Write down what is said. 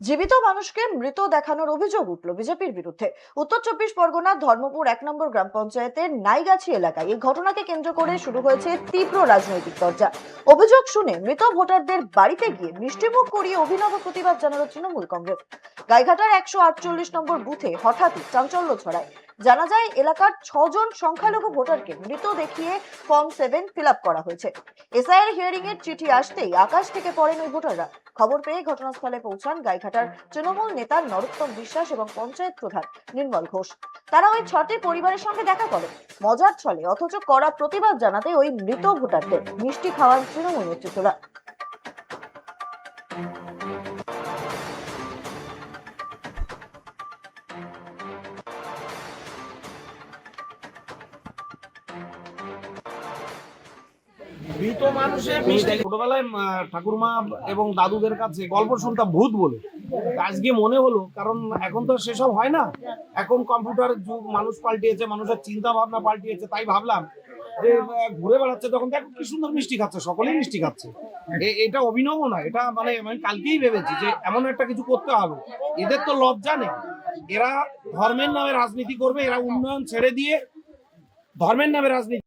জীবিত মানুষকে মৃত দেখানোর অভিযোগ উঠল বিজেপির বিরুদ্ধে। উত্তর চব্বিশ পরগনার ধর্মপুর এক নম্বর গ্রাম পঞ্চায়েতের নাইগাছি এলাকায় এই ঘটনাকে কেন্দ্র করে শুরু হয়েছে তীব্র রাজনৈতিক চর্চা। অভিযোগ শুনে মৃত ভোটারদের বাড়িতে গিয়ে মিষ্টিমুখ করিয়ে অভিনব প্রতিবাদ জানালো তৃণমূল কংগ্রেস। গাইঘাটার একশো আটচল্লিশ নম্বর বুথে হঠাৎই চাঞ্চল্য ছড়ায়। জানা যায়, এলাকার ছজন সংখ্যালঘু ভোটারকে মৃত দেখিয়ে ফর্ম সেভেন ফিল করা হয়েছে। এসআইআর হিয়ারিং এর চিঠি আসতেই আকাশ থেকে পড়েন ওই ভোটাররা। খবর পেয়ে ঘটনাস্থলে পৌঁছান গাইঘাটার তৃণমূল নেতা নরোত্তম বিশ্বাস এবং পঞ্চায়েত প্রধান নির্মল ঘোষ। তারা ওই ছটি পরিবারের সঙ্গে দেখা করে মজার ছলে, অথচ কড়া প্রতিবাদ জানাতে ওই মৃত ভোটারদের মিষ্টি খাওয়ান তৃণমূল নেতৃত্বরা। মৃত মানুষের মিষ্টি। ছোটবেলায় ঠাকুরমা এবং দাদুদের কাছে গল্প শুনতাম ভূত বলে। আজকে মনে হলো, কারণ এখন তো সেসব হয় না। এখন কম্পিউটার যুগ, মানুষ পাল্টিয়েছে, মানুষের চিন্তা ভাবনা পাল্টিয়েছে, তাই ভাবলাম যে ঘুরে বেড়াচ্ছে, তখন দেখো কি সুন্দর মিষ্টি খাচ্ছে, সকলেই মিষ্টি খাচ্ছে। এটা অভিনব না, এটা মানে আমি কালকেই ভেবেছি যে এমন একটা কিছু করতে হবে। এদের তো লজ্জা নেই। এরা ধর্মের নামে রাজনীতি করবে, এরা উন্নয়ন ছেড়ে দিয়ে ধর্মের নামে রাজনীতি